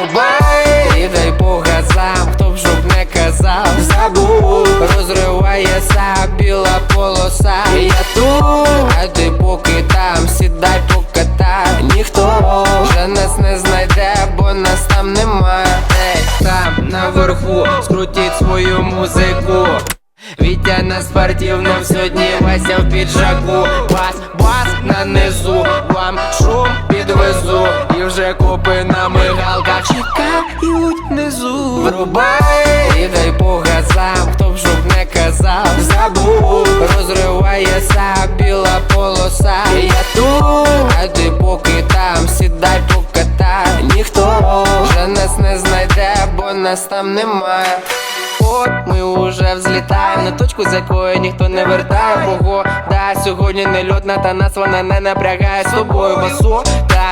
Врубай, і дай по газам, хто б щоб не казав, забув, розривається біла полоса. Я тут, а ти поки там, сідай покатай Ніхто вже нас не знайде, бо нас там немає. Ей, там наверху, скрутіть свою музику. Вітя на спортивному сьогодні Вася в піджаку Бас, бас на низу, вам шум підвезу І вже копи на мигалках чекають внизу. Врубай, і дай по газам, хто б щоб не казав. Забув, розривається біла полоса. Я тут, а ти поки там, сідай покатай. Ніхто. Вже нас не знайде, бо нас там немає От ми уже взлітаємо на точку, з якої ніхто не вертає. Погода сьогодні не льотна, та нас вона не напрягає. З тобою басу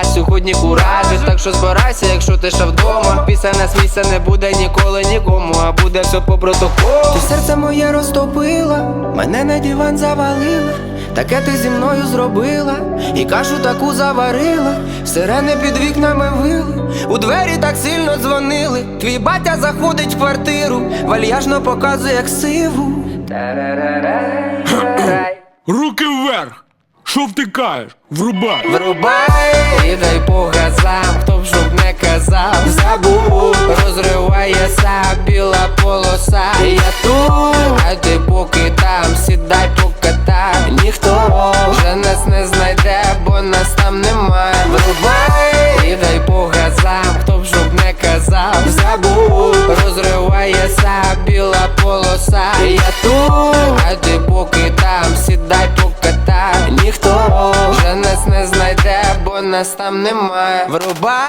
Сьогодні куражі, так що збирайся, якщо ти ще вдома Після нас місця не буде ніколи нікому, а буде все по протоколу Ти серце моє розтопила, мене на диван завалила Таке ти зі мною зробила, і кашу таку заварила, сирени під вікнами вили, у двері так сильно дзвонили. Твій батя заходить в квартиру, вальяжно показує ксиву. Руки вверх! Що втикаєш? Врубай! Врубай, сідай покатай Ніхто вже нас не знайде, бо нас там немає. Врубай, і дай по газам, хто б щоб не казав, забув, розривається біла полоса. Я тут, а поки там, сідай покатай Ніхто вже нас не знайде, бо нас там немає. Врубай